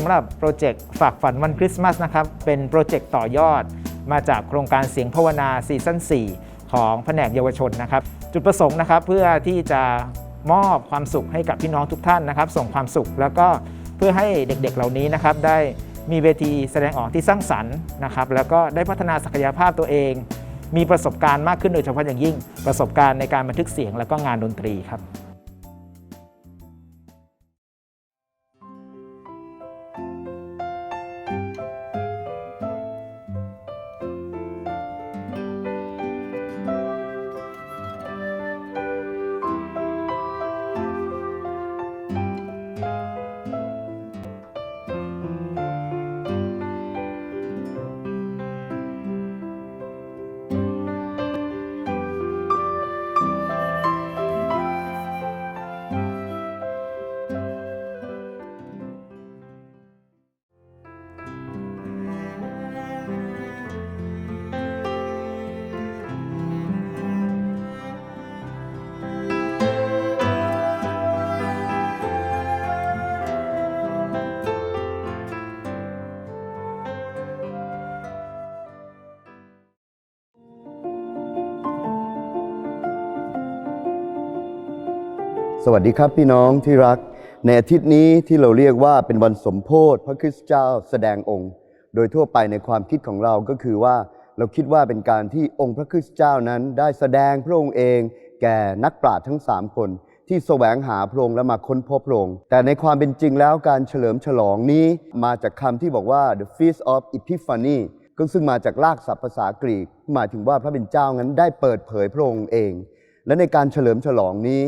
สำหรับโปรเจกต์ฝากฝันวันคริสต์มาสนะครับ เป็นโปรเจกต์ต่อยอด มาจากโครงการเสียงภาวนาซีซั่น4 ของแผนกเยาวชนนะครับ จุดประสงค์นะครับเพื่อที่จะมอบความสุขให้กับพี่น้องทุกท่านนะครับ ส่งความสุขแล้วก็เพื่อให้เด็กๆเหล่านี้นะครับ ได้มีเวทีแสดงออกที่สร้างสรรค์นะครับ แล้วก็ได้พัฒนาศักยภาพตัวเอง มีประสบการณ์มากขึ้นโดยเฉพาะอย่างยิ่ง ประสบการณ์ในการบันทึกเสียงแล้วก็งานดนตรีครับ วัสดีครับพี่น้องที่รัก ในอาทิตย์นี้ที่เราเรียกว่าเป็นวันสมโพธิพระคริสต์เจ้าแสดงองค์ โดยทั่วไปในความคิดของเราก็คือว่าเราคิดว่าเป็นการที่องค์พระคริสต์เจ้านั้นได้แสดงพระองค์เอง แก่นักปราชญ์ทั้งสามคน ที่แสวงหาพระองค์และมาค้นพบพระองค์แต่ในความเป็นจริงแล้วการเฉลิมฉลองนี้มาจากคำที่บอกว่า the feast of epiphany ก็ซึ่งมาจากรากศัพท์ภาษากรีก หมายถึงว่าพระเป็นเจ้านั้นได้เปิดเผยพระองค์เอง และในการเฉลิมฉลองนี้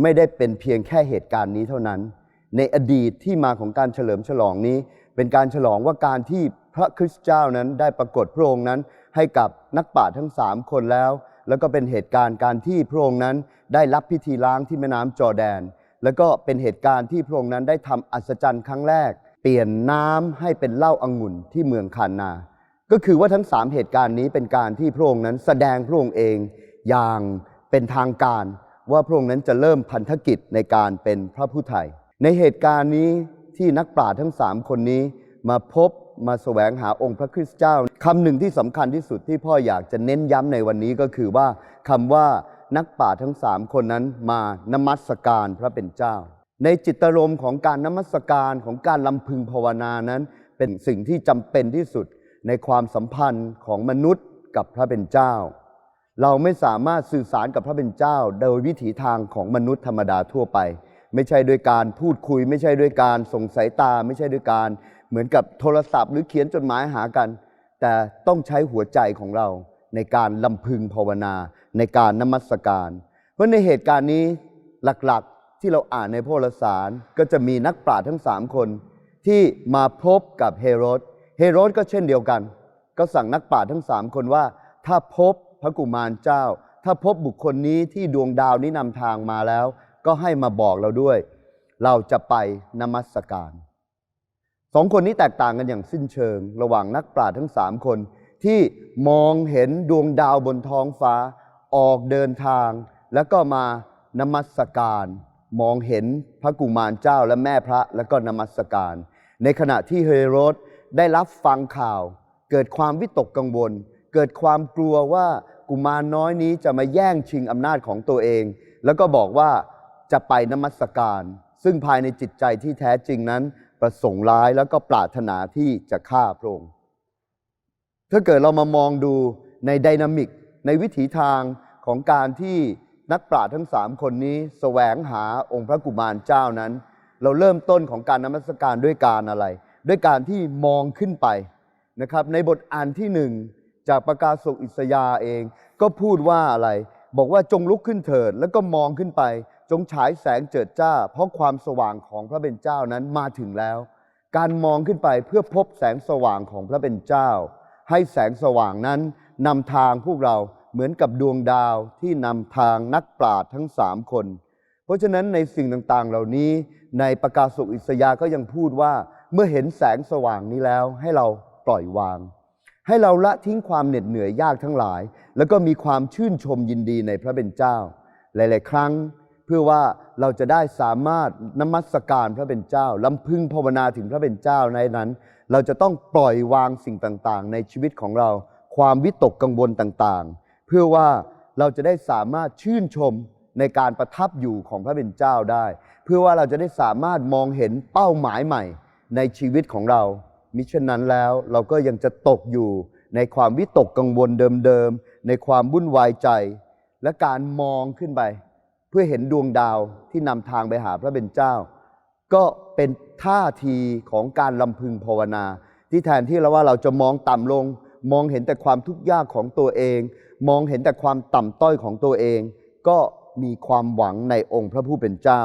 ไม่ได้เป็นเพียงแค่เหตุการณ์นี้เท่านั้น ในอดีตที่มาของการเฉลิมฉลองนี้ เป็นการฉลองว่าการที่พระคริสต์เจ้านั้นได้ปรากฏพระองค์นั้น ให้กับนักปราชญ์ทั้งสามคนแล้ว แล้วก็เป็นเหตุการณ์การที่พระองค์นั้น ได้รับพิธีล้างที่แม่น้ำจอแดน แล้วก็เป็นเหตุการณ์ที่พระองค์นั้นได้ทำอัศจรรย์ครั้งแรก เปลี่ยนน้ำให้เป็นเหล้าองุ่นที่เมืองคานา ก็คือว่าทั้งสามเหตุการณ์นี้เป็นการที่พระองค์นั้นแสดงพระองค์เองอย่างเป็นทางการ ว่าพระองค์นั้นจะเริ่มพันธกิจในการเป็นพระผู้ไทย ในเหตุการณ์นี้ที่นักปราชญ์ทั้งสามคนนี้มาพบมาแสวงหาองค์พระคริสต์เจ้าคำหนึ่งที่สำคัญที่สุดที่พ่ออยากจะเน้นย้ำในวันนี้ก็คือว่าคำว่านักปราทั้งสามคนนั้นมานมัสการพระเป็นเจ้า ในจิตรมณ์ของการนมัสการของการลำพึงภาวนานั้น เป็นสิ่งที่จำเป็นที่สุดในความสัมพันธ์ของมนุษย์กับพระเป็นเจ้า เราไม่สามารถสื่อสารกับพระเป็นเจ้า โดยวิถีทางของมนุษย์ธรรมดาทั่วไป ไม่ใช่ด้วยการพูดคุย ไม่ใช่ด้วยการส่งสายตา ไม่ใช่ด้วยการเหมือนกับโทรศัพท์ หรือเขียนจดหมายหากัน แต่ต้องใช้หัวใจของเรา ในการลำพึงภาวนา ในการนมัสการ เพราะในเหตุการณ์นี้หลักๆที่เราอ่านในพระวรสารก็จะมีนักปราชญ์ทั้งสามคน ที่มาพบกับเฮโรดเฮโรดก็เช่นเดียวกัน ก็สั่งนักปราชญ์ทั้งสามคนว่า ถ้าพบ พระกุมารเจ้า ถ้าพบบุคคลนี้ที่ดวงดาวนี้นำทางมาแล้ว ก็ให้มาบอกเราด้วย เราจะไปนมัสการสองคนนี้แตกต่างกันอย่างสิ้นเชิง ระหว่างนักปราชญ์ทั้งสามคน ที่มองเห็นดวงดาวบนท้องฟ้า ออกเดินทาง แล้วก็มานมัสการ มองเห็นพระกุมารเจ้าและแม่พระแล้วก็นมัสการ ในขณะที่เฮโรดได้รับฟังข่าว เกิดความวิตกกังวล เกิดความกลัวว่ากุมารน้อยนี้จะมาแย่งชิงอำนาจของตัวเอง แล้วก็บอกว่าจะไปนมัสการ ซึ่งภายในจิตใจที่แท้จริงนั้น ประสงค์ร้ายแล้วก็ปรารถนาที่จะฆ่าพระองค์ถ้าเกิดเรามามองดูในไดนามิก ในวิถีทางของการที่นักปราชญ์ทั้งสามคนนี้แสวงหาองค์พระกุมารเจ้านั้น เราเริ่มต้นของการนมัสการด้วยการอะไร ด้วยการที่มองขึ้นไปนะครับ ในบทอ่านที่หนึ่ง จากประกาศกอิสยาเอง ก็พูดว่าอะไร บอกว่าจงลุกขึ้นเถิดแล้วก็มองขึ้นไป จงฉายแสงเจิดจ้า เพราะความสว่างของพระเป็นเจ้านั้นมาถึงแล้ว การมองขึ้นไปเพื่อพบแสงสว่างของพระเป็นเจ้า ให้แสงสว่างนั้นนำทางพวกเราเหมือนกับดวงดาวที่นำทางนักปราชญ์ทั้งสามคน เพราะฉะนั้นในสิ่งต่างๆเหล่านี้ ในประกาศสุอิสยาก็ยังพูดว่าเมื่อเห็นแสงสว่างนี้แล้วให้เราปล่อยวาง ให้เราละทิ้งความเหน็ดเหนื่อยยากทั้งหลาย แล้วก็มีความชื่นชมยินดีในพระเป็นเจ้า หลาย ๆ ครั้งเพื่อว่าเราจะได้สามารถนมัสการพระเป็นเจ้าลำพึงภาวนาถึงพระเป็นเจ้าในนั้น เราจะต้องปล่อยวางสิ่งต่าง ๆ ในชีวิตของเรา ความวิตกกังวลต่าง ๆ เพื่อว่าเราจะได้สามารถชื่นชมในการประทับอยู่ของพระเป็นเจ้าได้ เพื่อว่าเราจะได้สามารถมองเห็นเป้าหมายใหม่ในชีวิตของเรา มิฉะนั้นแล้วเราก็ยังจะตกอยู่ในความวิตกกังวลเดิมๆ ในความวุ่นวายใจ และการมองขึ้นไป เพื่อเห็นดวงดาวที่นำทางไปหาพระเป็นเจ้า ก็เป็นท่าทีของการลำพึงภาวนา ที่แทนที่เราว่าเราจะมองต่ำลง มองเห็นแต่ความทุกข์ยากของตัวเอง มองเห็นแต่ความต่ำต้อยของตัวเอง ก็มีความหวังในองค์พระผู้เป็นเจ้า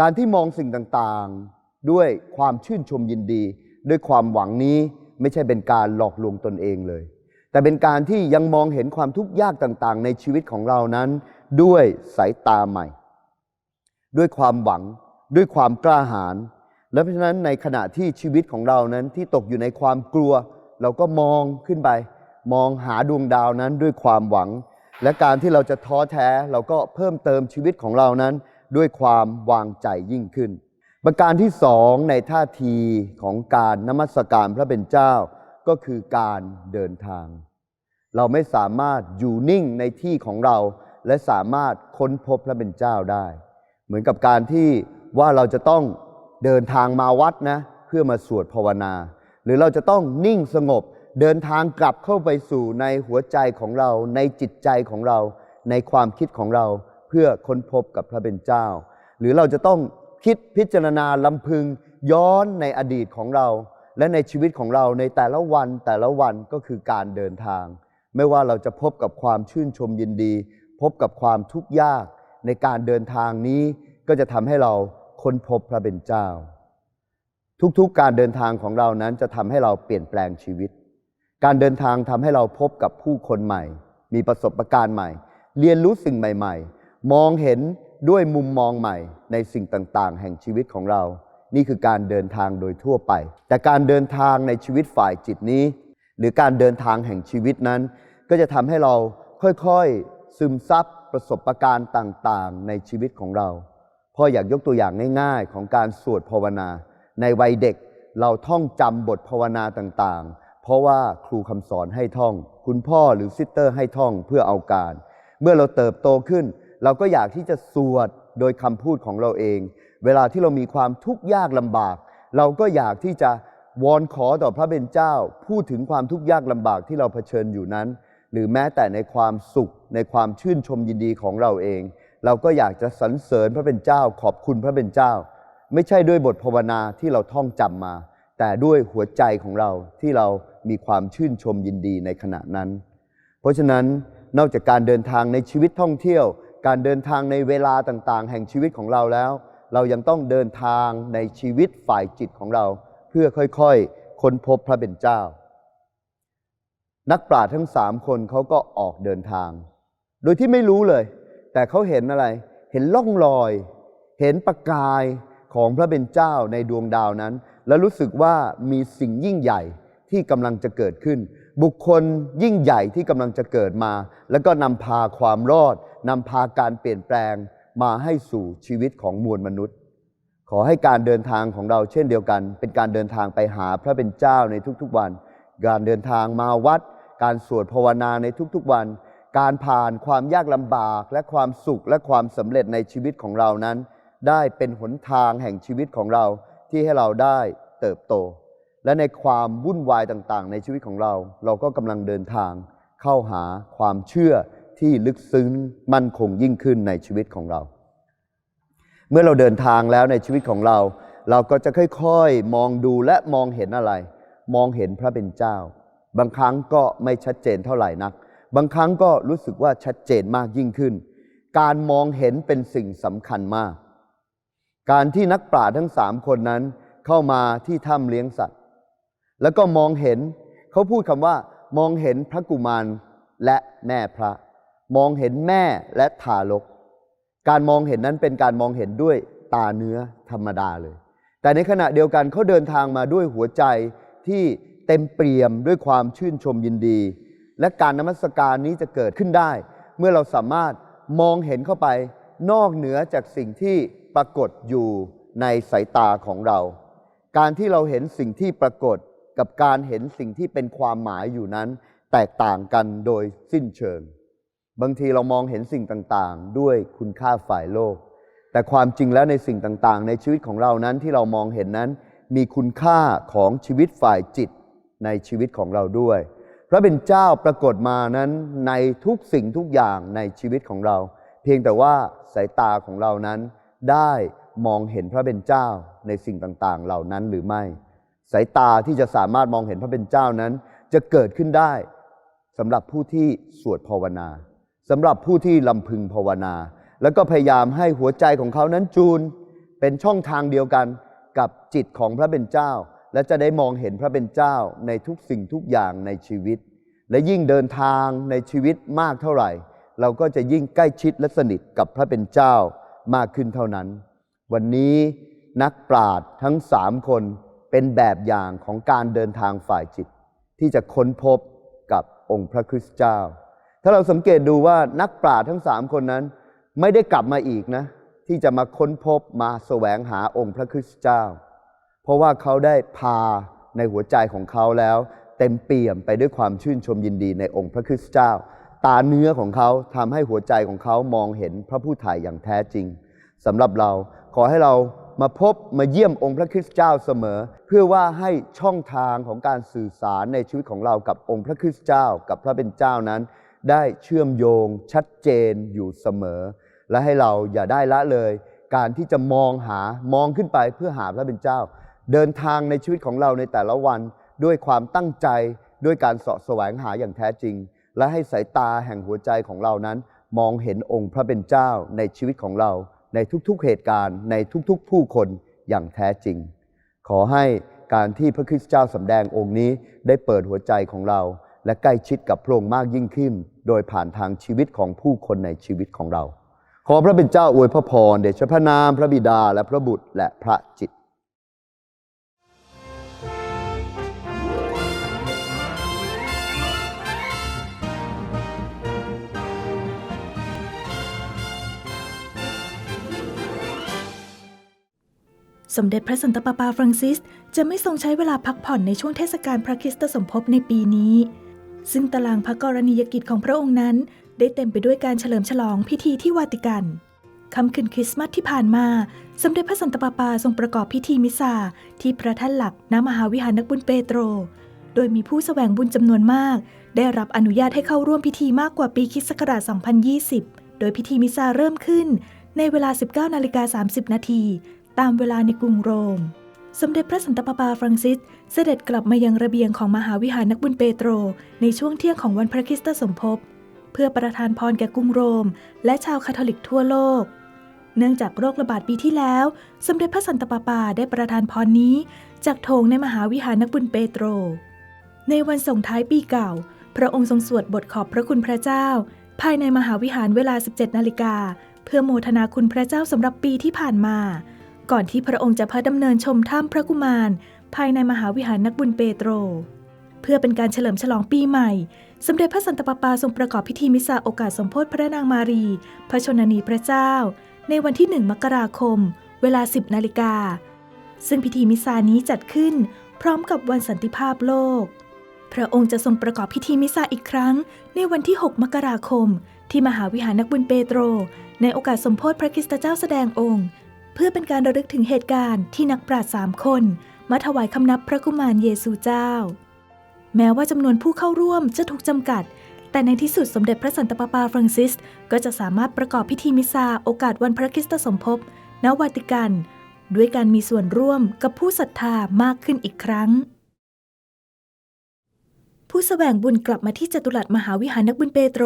การที่มองสิ่งต่างๆ ด้วยความชื่นชมยินดี ด้วยความหวังนี้ไม่ใช่เป็นการหลอกลวงตนเองเลย แต่เป็นการที่ยังมองเห็นความทุกข์ยากต่างๆ ในชีวิตของเรานั้น ด้วยสายตาใหม่ ด้วยความหวัง ด้วยความกล้าหาญและเพราะฉะนั้นในขณะที่ชีวิตของเรานั้นที่ตกอยู่ในความกลัว เราก็มองขึ้นไป มองหาดวงดาวนั้นด้วยความหวัง และการที่เราจะท้อแท้เราก็เพิ่มเติมชีวิตของเรานั้น ด้วยความวางใจยิ่งขึ้น ประการที่สองในท่าทีของการนมัสการพระเป็นเจ้าก็คือการเดินทาง เราไม่สามารถอยู่นิ่งในที่ของเรา และสามารถค้นพบพระเป็นเจ้าได้ เหมือนกับการที่ว่าเราจะต้องเดินทางมาวัดนะเพื่อมาสวดภาวนา หรือเราจะต้องนิ่งสงบ เดินทางกลับเข้าไปสู่ในหัวใจของเรา ในจิตใจของเรา ในความคิดของเราเพื่อค้นพบกับพระเป็นเจ้า หรือเราจะต้อง คิดพิจารณาลำพึงย้อนในอดีตของเรา และในชีวิตของเราในแต่ละวันแต่ละวันก็คือการเดินทาง ไม่ว่าเราจะพบกับความชื่นชมยินดี พบกับความทุกข์ยากในการเดินทางนี้ก็จะทำให้เราค้นพบพระเป็นเจ้า ทุกๆการเดินทางของเรานั้นจะทำให้เราเปลี่ยนแปลงชีวิต การเดินทางทำให้เราพบกับผู้คนใหม่ มีประสบการณ์ใหม่ เรียนรู้สิ่งใหม่ ๆ มองเห็น ด้วยมุมมองใหม่ในสิ่งต่างๆ แห่งชีวิตของเรา นี่คือการเดินทางโดยทั่วไป แต่การเดินทางในชีวิตฝ่ายจิตนี้ หรือการเดินทางแห่งชีวิตนั้น ก็จะทำให้เราค่อยๆ ซึมซับประสบการณ์ต่างๆ ในชีวิตของเราพ่ออยากยกตัวอย่างง่ายๆ ของการสวดภาวนา ในวัยเด็กเราท่องจำบทภาวนาต่างๆ เพราะว่าครูคำสอนให้ท่อง คุณพ่อหรือซิสเตอร์ให้ท่องเพื่อเอาการ เมื่อเราเติบโตขึ้น เราก็อยากที่จะสวดโดยคำพูดของเราเอง เวลาที่เรามีความทุกข์ยากลำบาก เราก็อยากที่จะวอนขอต่อพระเป็นเจ้า พูดถึงความทุกข์ยากลำบากที่เราเผชิญอยู่นั้น หรือแม้แต่ในความสุข ในความชื่นชมยินดีของเราเอง เราก็อยากจะสรรเสริญพระเป็นเจ้า ขอบคุณพระเป็นเจ้า ไม่ใช่ด้วยบทภาวนาที่เราท่องจำมา แต่ด้วยหัวใจของเราที่เรามีความชื่นชมยินดีในขณะนั้น เพราะฉะนั้นนอกจากการเดินทางในชีวิตท่องเที่ยว การเดินทางในเวลาต่างๆ แห่งชีวิตของเราแล้ว เรายังต้องเดินทางในชีวิตฝ่ายจิตของเรา เพื่อค่อยๆ ค้นพบพระเป็นเจ้า นักปราชญ์ทั้งสามคนเขาก็ออกเดินทาง โดยที่ไม่รู้เลย แต่เขาเห็นอะไร เห็นล่องรอย เห็นประกายของพระเป็นเจ้าในดวงดาวนั้น แล้วรู้สึกว่ามีสิ่งยิ่งใหญ่ที่กำลังจะเกิดขึ้น บุคคลยิ่งใหญ่ที่กำลังจะเกิดมา แล้วก็นำพาความรอด นำพาการเปลี่ยนแปลงมาให้สู่ชีวิตของมวลมนุษย์ ขอให้การเดินทางของเราเช่นเดียวกัน เป็นการเดินทางไปหาพระเป็นเจ้าในทุกๆวัน การเดินทางมาวัด การสวดภาวนาในทุกๆวัน การผ่านความยากลำบากและความสุขและความสำเร็จในชีวิตของเรานั้น ได้เป็นหนทางแห่งชีวิตของเราที่ให้เราได้เติบโต และในความวุ่นวายต่างๆ ในชีวิตของเรา เราก็กำลังเดินทางเข้าหาความเชื่อ ที่ลึกซึ้งมั่นคงยิ่งขึ้นในชีวิตของเรา เมื่อเราเดินทางแล้วในชีวิตของเรา เราก็จะค่อยๆ มองดูและมองเห็นอะไร มองเห็นพระเป็นเจ้า บางครั้งก็ไม่ชัดเจนเท่าไหร่นัก บางครั้งก็รู้สึกว่าชัดเจนมากยิ่งขึ้น การมองเห็นเป็นสิ่งสำคัญมาก การที่นักปราชญ์ทั้งสามคนนั้นเข้ามาที่ถ้ำเลี้ยงสัตว์ แล้วก็มองเห็นเขาพูดคำว่ามองเห็นพระกุมารและแม่พระ มองเห็นแม่และทารก การมองเห็นนั้นเป็นการมองเห็นด้วยตาเนื้อธรรมดาเลย แต่ในขณะเดียวกันเขาเดินทางมาด้วยหัวใจที่เต็มเปี่ยมด้วยความชื่นชมยินดี และการนมัสการนี้จะเกิดขึ้นได้ เมื่อเราสามารถมองเห็นเข้าไปนอกเหนือจากสิ่งที่ปรากฏอยู่ในสายตาของเรา การที่เราเห็นสิ่งที่ปรากฏกับการเห็นสิ่งที่เป็นความหมายอยู่นั้น แตกต่างกันโดยสิ้นเชิง บางทีเรามองเห็นสิ่งต่างๆ ด้วยคุณค่าฝ่ายโลก แต่ความจริงแล้วในสิ่งต่างๆ ในชีวิตของเรานั้นที่เรามองเห็นนั้น มีคุณค่าของชีวิตฝ่ายจิตในชีวิตของเราด้วย พระเป็นเจ้าปรากฏมานั้นในทุกสิ่งทุกอย่างในชีวิตของเรา เพียงแต่ว่าสายตาของเรานั้นได้มองเห็นพระเป็นเจ้าในสิ่งต่างๆ เหล่านั้นหรือไม่ สายตาที่จะสามารถมองเห็นพระเป็นเจ้านั้น จะเกิดขึ้นได้สำหรับผู้ที่สวดภาวนา สำหรับผู้ที่ลำพึงภาวนา แล้วก็พยายามให้หัวใจของเขานั้นจูน เป็นช่องทางเดียวกันกับจิตของพระเป็นเจ้า และจะได้มองเห็นพระเป็นเจ้าในทุกสิ่งทุกอย่างในชีวิต และยิ่งเดินทางในชีวิตมากเท่าไหร่ เราก็จะยิ่งใกล้ชิดและสนิทกับพระเป็นเจ้ามากขึ้นเท่านั้น วันนี้นักปราชญ์ทั้งสามคนเป็นแบบอย่างของการเดินทางฝ่ายจิต ที่จะค้นพบกับองค์พระคริสต์เจ้า ถ้าเราสังเกตดูว่านักปราชญ์ทั้งสามคนนั้น ไม่ได้กลับมาอีกนะ ที่จะมาค้นพบมาแสวงหาองค์พระคริสต์เจ้า เพราะว่าเขาได้พาในหัวใจของเขาแล้ว เต็มเปี่ยมไปด้วยความชื่นชมยินดีในองค์พระคริสต์เจ้า ตาเนื้อของเขาทำให้หัวใจของเขามองเห็นพระผู้ถ่ายอย่างแท้จริงสำหรับเราขอให้เรามาพบมาเยี่ยมองค์พระคริสต์เจ้าเสมอ เพื่อว่าให้ช่องทางของการสื่อสารในชีวิตของเรากับองค์พระคริสต์เจ้า กับพระเป็นเจ้านั้น ได้เชื่อมโยงชัดเจนอยู่เสมอ และให้เราอย่าได้ละเลย การที่จะมองหามองขึ้นไปเพื่อหาพระเป็นเจ้า เดินทางในชีวิตของเราในแต่ละวันด้วยความตั้งใจด้วยการเสาะแสวงหาอย่างแท้จริง และให้สายตาแห่งหัวใจของเรานั้น มองเห็นองค์พระเป็นเจ้าในชีวิตของเรา ในทุกๆเหตุการณ์ในทุกๆ ผู้คนอย่างแท้จริง ขอให้การที่พระคริสต์เจ้าสำแดงองค์นี้ได้เปิดหัวใจของเรา และใกล้ชิดกับพระองค์มากยิ่งขึ้น โดยผ่านทางชีวิตของผู้คนในชีวิตของเรา ขอพระเป็นเจ้าอวยพระพรเดชพระนามพระบิดาและพระบุตรและพระจิตสมเด็จพระสันตะปาปาฟรังซิส จะไม่ทรงใช้เวลาพักผ่อนในช่วงเทศกาลพระคริสตสมภพในปีนี้ ซึ่งตารางพระกรณียกิจของพระองค์นั้น ได้เต็มไปด้วยการเฉลิมฉลองพิธีที่วาติกันค่ำคืนคริสต์มาสที่ผ่านมา สมเด็จพระสันตะปาปาทรงประกอบพิธีมิสซาที่พระท่านหลักณมหาวิหารนักบุญเปโตร โดยมีผู้แสวงบุญจำนวนมาก ได้รับอนุญาตให้เข้าร่วมพิธีมากกว่าปีคิศักราช 2020 โดยพิธีมิสซาเริ่มขึ้น ในเวลา 19นาฬิกา30 นาที ตามเวลาในกรุงโรม สมเด็จพระสันตะปาปาฟรังซิส เสด็จกลับมายังระเบียงของมหาวิหารนักบุญเปโตร ในช่วงเที่ยงของวันพระคริสตสมภพ เพื่อประทานพรแก่กรุงโรม และชาวคาทอลิกทั่วโลก เนื่องจากโรคระบาดปีที่แล้ว สมเด็จพระสันตะปาปาได้ประทานพรนี้ จากโถงในมหาวิหารนักบุญเปโตร ในวันส่งท้ายปีเก่า พระองค์ทรงสวดบทขอบพระคุณพระเจ้า ภายในมหาวิหารเวลา 17 นาฬิกาเพื่อโมทนาคุณพระเจ้าสำหรับปีที่ผ่านมา ก่อนที่พระองค์จะพระดำเนินชมถ้ำพระกุมาร ภายในมหาวิหารนักบุญเปโตร เพื่อเป็นการเฉลิมฉลองปีใหม่ สมเด็จพระสันตะปาปาทรงประกอบพิธีมิสซาโอกาสสมโพธิพระนางมารี พระชนนีพระเจ้า ในวันที่ 1 มกราคม เวลา 10 นาฬิกา ซึ่งพิธีมิสซานี้จัดขึ้น พร้อมกับวันสันติภาพโลก พระองค์จะทรงประกอบพิธีมิสซาอีกครั้ง ในวันที่ 6 มกราคม ที่มหาวิหารนักบุญเปโตร ในโอกาสสมโพธิพระคริสตเจ้าแสดงองค์ พื่อเป็นการระลึกถึงเหตุการณ์ที่นักปราชญ์สามคนมาถวายคำนับพระกุมารเยซูเจ้า แม้ว่าจำนวนผู้เข้าร่วมจะถูกจำกัด แต่ในที่สุดสมเด็จพระสันตะปาปาฟรังซิส ก็จะสามารถประกอบพิธีมิสซาโอกาสวันพระคริสตสมภพณวาติกัน ด้วยการมีส่วนร่วมกับผู้ศรัทธามากขึ้นอีกครั้ง ผู้แสวงบุญกลับมาที่จตุรัสมหาวิหารนักบุญเปโตร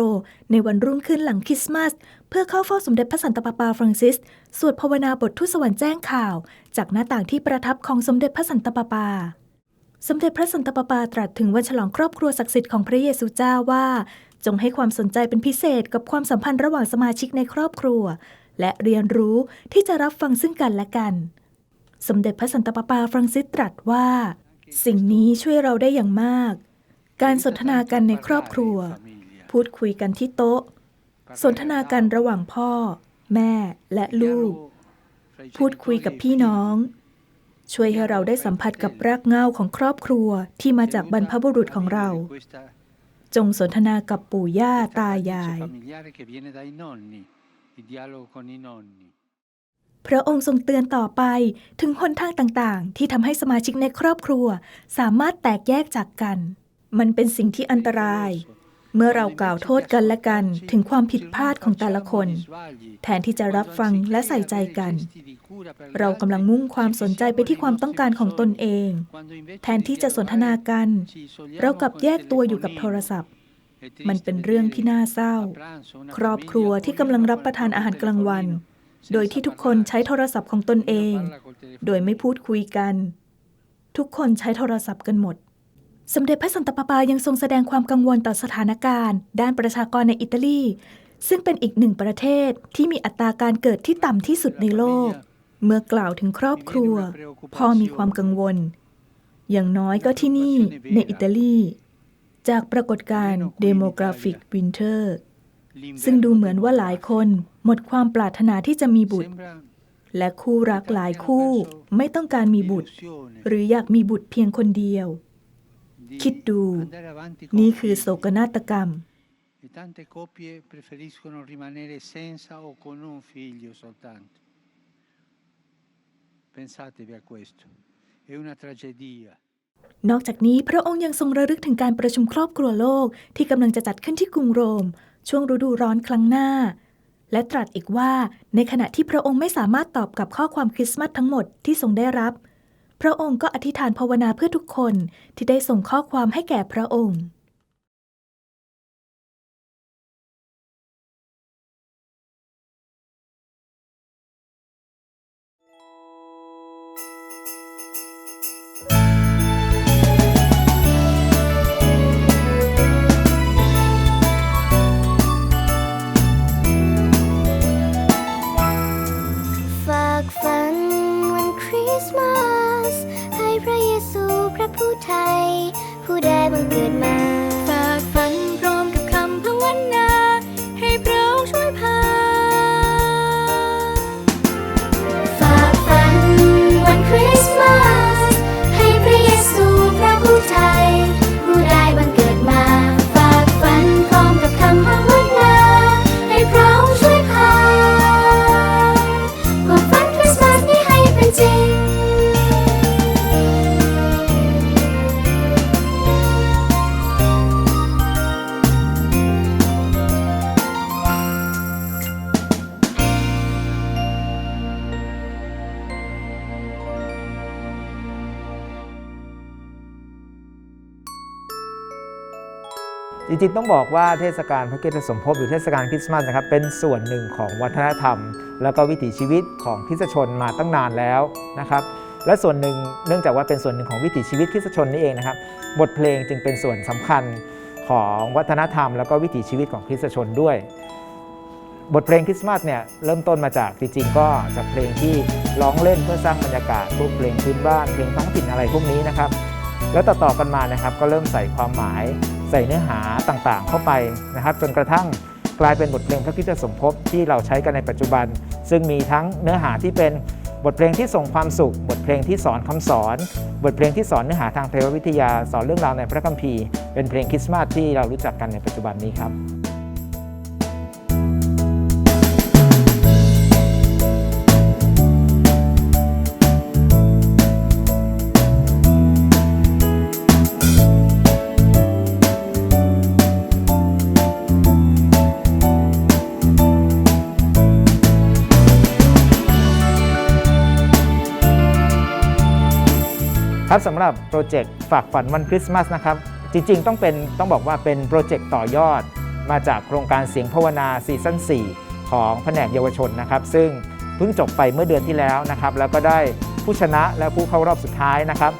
ในวันรุ่งขึ้นหลังคริสต์มาส เพื่อเข้าเฝ้าสมเด็จพระสันตะปาปาฟรังซิส สวดภาวนาบททูตสวรรค์แจ้งข่าว จากหน้าต่างที่ประทับของสมเด็จพระสันตะปาปา สมเด็จพระสันตะปาปาตรัสถึงวันฉลองครอบครัวศักดิ์สิทธิ์ของพระเยซูเจ้าว่า จงให้ความสนใจเป็นพิเศษกับความสัมพันธ์ระหว่างสมาชิกในครอบครัว และเรียนรู้ที่จะรับฟังซึ่งกันและกัน สมเด็จพระสันตะปาปาฟรังซิสตรัสว่า สิ่งนี้ช่วยเราได้อย่างมาก การสนทนากันในครอบครัว พูดคุยกันที่โต๊ะ สนทนากันระหว่างพ่อ แม่และลูก พูดคุยกับพี่น้อง ช่วยให้เราได้สัมผัสกับรากเหง้าของครอบครัวที่มาจากบรรพบุรุษของเรา จงสนทนากับปู่ย่าตายาย พระองค์ทรงเตือนต่อไปถึงหนทางต่างๆ ที่ทำให้สมาชิกในครอบครัว สามารถแตกแยกจากกัน มันเป็นสิ่งที่อันตราย เมื่อเรากล่าวโทษกันและกันถึงความผิดพลาดของแต่ละคน แทนที่จะรับฟังและใส่ใจกัน เรากำลังมุ่งความสนใจไปที่ความต้องการของตนเอง แทนที่จะสนทนากัน เรากลับแยกตัวอยู่กับโทรศัพท์ มันเป็นเรื่องที่น่าเศร้า ครอบครัวที่กำลังรับประทานอาหารกลางวัน โดยที่ทุกคนใช้โทรศัพท์ของตนเอง โดยไม่พูดคุยกัน ทุกคนใช้โทรศัพท์กันหมด สมเด็จพระสันตะปาปายังทรงแสดงความกังวลต่อสถานการณ์ ด้านประชากรในอิตาลี ซึ่งเป็นอีกหนึ่งประเทศที่มีอัตราการเกิดที่ต่ำที่สุดในโลก เมื่อกล่าวถึงครอบครัว พ่อมีความกังวล อย่างน้อยก็ที่นี่ในอิตาลี จากปรากฏการณ์ Demographic Winter ซึ่งดูเหมือนว่าหลายคนหมดความปรารถนาที่จะมีบุตร และคู่รักหลายคู่ไม่ต้องการมีบุตร หรืออยากมีบุตรเพียงคนเดียว คิดดู นี่คือโศกนาฏกรรม E tante coppie preferiscono rimanere senza o con un figlio soltanto. Pensatevi a questo. È una tragedia. นอกจากนี้พระองค์ยังทรงระลึกถึงการประชุมครอบครัวโลกที่กำลังจะจัดขึ้นที่กรุงโรม ช่วงฤดูร้อนครั้งหน้า และตรัสอีกว่าในขณะที่พระองค์ไม่สามารถตอบกับข้อความคริสต์มาสทั้งหมดที่ทรงได้รับ พระองค์ก็อธิษฐานภาวนาเพื่อทุกคนที่ได้ส่งข้อความให้แก่พระองค์ ผู้ไจริงๆต้องบอกว่าเทศกาลพระคริสตสมภพหรือเทศกาลคริสต์มาสนะครับเป็นส่วนหนึ่งของวัฒนธรรม แล้วก็วิถีชีวิตของคริสตชนมาตั้งนานแล้วนะครับและส่วนหนึ่งเนื่องจากว่าเป็นส่วนหนึ่งของวิถีชีวิตคริสตชนนี่เองนะครับบทเพลงจึงเป็นส่วนสำคัญของวัฒนธรรม แล้วก็วิถีชีวิตของคริสตชนด้วย บทเพลงคริสต์มาสเนี่ยเริ่มต้นมาจากจริงๆ ก็จากเพลงที่ร้องเล่นเพื่อสร้างบรรยากาศพวกเพลงพื้นบ้านเพลงท้องถิ่นอะไรพวกนี้นะครับแล้วต่อๆกันมานะครับก็เริ่มใส่ความหมาย ใส่เนื้อหาต่างๆ เข้าไปนะครับ จนกระทั่งกลายเป็นบทเพลงพระคริสตสมภพที่เราใช้กันในปัจจุบัน ซึ่งมีทั้งเนื้อหาที่เป็นบทเพลงที่ส่งความสุข บทเพลงที่สอนคำสอน บทเพลงที่สอนเนื้อหาทางเทววิทยาสอนเรื่องราวในพระคัมภีร์ เป็นเพลงคริสต์มาสที่เรารู้จักกันในปัจจุบันนี้ครับ ครับสำหรับโปรเจกต์ฝากฝันวันคริสต์มาสนะครับ จริงๆ ต้องเป็นต้องบอกว่าเป็นโปรเจกต์ต่อยอด มาจากโครงการเสียงภาวนาซีซั่น4 ของแผนกเยาวชนนะครับ ซึ่งเพิ่งจบไปเมื่อเดือนที่แล้วนะครับ แล้วก็ได้ผู้ชนะและผู้เข้ารอบสุดท้ายนะครับ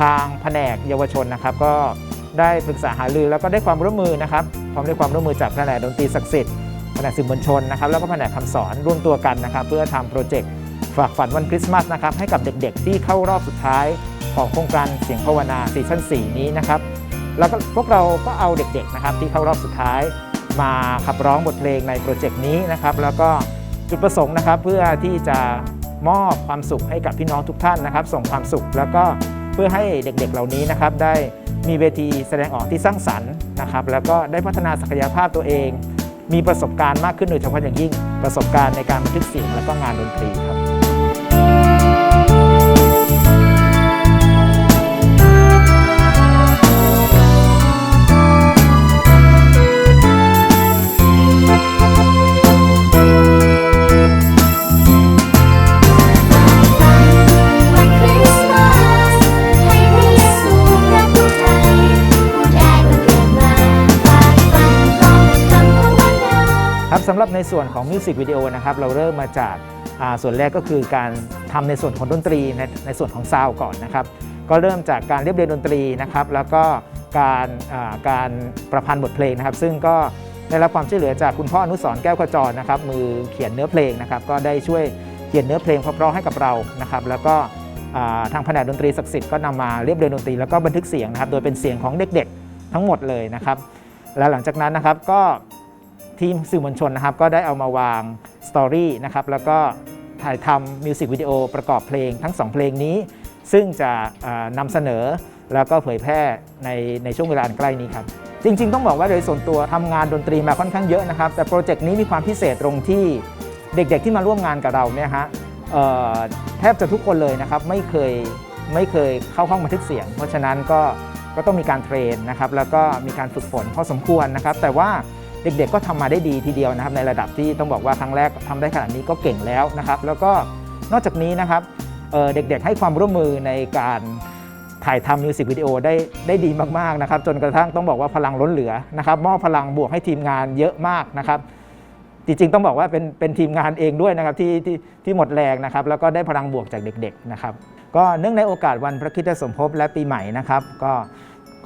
ทางแผนกเยาวชนนะครับ ก็ได้ปรึกษาหารือแล้วก็ได้ความร่วมมือนะครับพร้อมด้วยความร่วมมือจากแผนกดนตรีศักดิ์สิทธิ์แผนกสื่อมวลชนนะครับแล้วก็แผนกคำสอนร่วมตัวกันนะครับ เพื่อทำโปรเจกต์ฝากฝันวันคริสต์มาสนะครับให้กับเด็กๆ ที่เข้ารอบสุดท้าย ของโครงการเสียงภาวนาซีซั่น4 นี้นะครับ แล้วก็พวกเราก็เอาเด็กๆนะครับที่เข้ารอบสุดท้ายมาขับร้องบทเพลงในโปรเจกต์นี้นะครับ แล้วก็จุดประสงค์นะครับเพื่อที่จะมอบความสุขให้กับพี่น้องทุกท่านนะครับ ส่งความสุขแล้วก็เพื่อให้เด็กๆเหล่านี้นะครับ ได้มีเวทีแสดงออกที่สร้างสรรค์นะครับ แล้วก็ได้พัฒนาศักยภาพตัวเอง มีประสบการณ์มากขึ้นโดยเฉพาะอย่างยิ่งประสบการณ์ในการบันทึกเสียงแล้วก็งานดนตรีครับ สำหรับในส่วนของมิวสิกวิดีโอนะครับเราเริ่มมาจากาส่วนแรกก็คือการทำในส่วนของดนตรีในในส่วนของซาวก่อนนะครับ ก็เริ่มจากการเรียบเรียงดนตรีนะครับ แล้วก็การาการประพันธ์บทเพลงนะครับ ซึ่งก็ได้รับความช่วยเหลือจากคุณพ่ออนุสรแก้วขจรนะครับ มือเขียนเนื้อเพลงนะครับ ก็ได้ช่วยเขียนเนื้อเพลงเพราะๆให้กับเรานะครับ แล้วก็าทางแผนกดนตรีศักดิ์สิทธิ์ก็นำมาเรียบเรียงดนตรีแล้วก็บันทึกเสียงนะครับ โดยเป็นเสียงของเด็กๆ ทั้งหมดเลยนะครับ และหลังจากนั้นนะครับก็ ทีมสื่อมวลชนนะครับก็ได้เอามาวางสตอรี่นะครับแล้วก็ถ่ายทำมิวสิกวิดีโอประกอบเพลงทั้ง 2 เพลงนี้ ซึ่งจะอ่านำเสนอแล้วก็เผยแพร่ในในช่วงเวลาอันใกล้นี้ครับ จริง ๆ ต้องบอกว่าโดยส่วนตัวทำงานดนตรีมาค่อนข้างเยอะนะครับ แต่โปรเจกต์นี้มีความพิเศษตรงที่เด็กๆที่มาร่วมงานกับเราเนี่ยฮะแทบจะทุกคนเลยนะครับไม่เคยไม่เคยเข้าห้องบันทึกเสียง เพราะฉะนั้นก็ก็ต้องมีการเทรนนะครับแล้วก็มีการฝึกฝนพอสมควรนะครับ แต่ว่า เด็กๆก็ทำมาได้ดีทีเดียวนะครับในระดับที่ต้องบอกว่าครั้งแรกทำได้ขนาดนี้ก็เก่งแล้วนะครับแล้วก็นอกจากนี้นะครับเเด็กๆ ให้ความร่วมมือในการถ่ายทำมิวสิกวิดีโอได้ได้ดีมากๆนะครับจนกระทั่งต้องบอกว่าพลังล้นเหลือนะครับมอบพลังบวกให้ทีมงานเยอะมากนะครับจริงๆต้องบอกว่าเป็นเป็นทีมงานเองด้วยนะครับที่ที่ที่หมดแรงนะครับแล้วก็ได้พลังบวกจากเด็กๆนะครับก็เนื่องในโอกาสวันพระคริสตสมภพและปีใหม่นะครับ ก็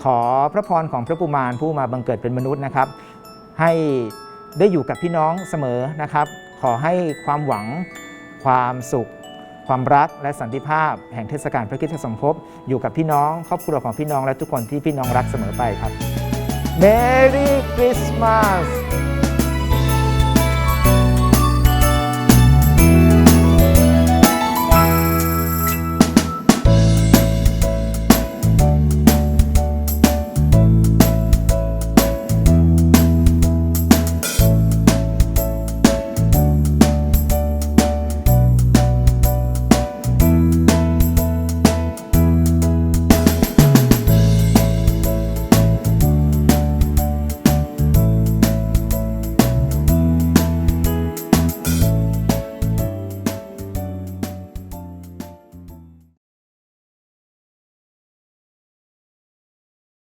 ขอพระพรของพระกุมารผู้มาบังเกิดเป็นมนุษย์นะครับ ให้ได้อยู่กับพี่น้องเสมอนะครับ ขอให้ความหวัง ความสุข ความรักและสันติภาพ แห่งเทศกาลพระคิดสมภพอยู่กับพี่น้อง ครอบครัวของพี่น้องและทุกคนที่พี่น้องรักเสมอไปครับ Merry Christmas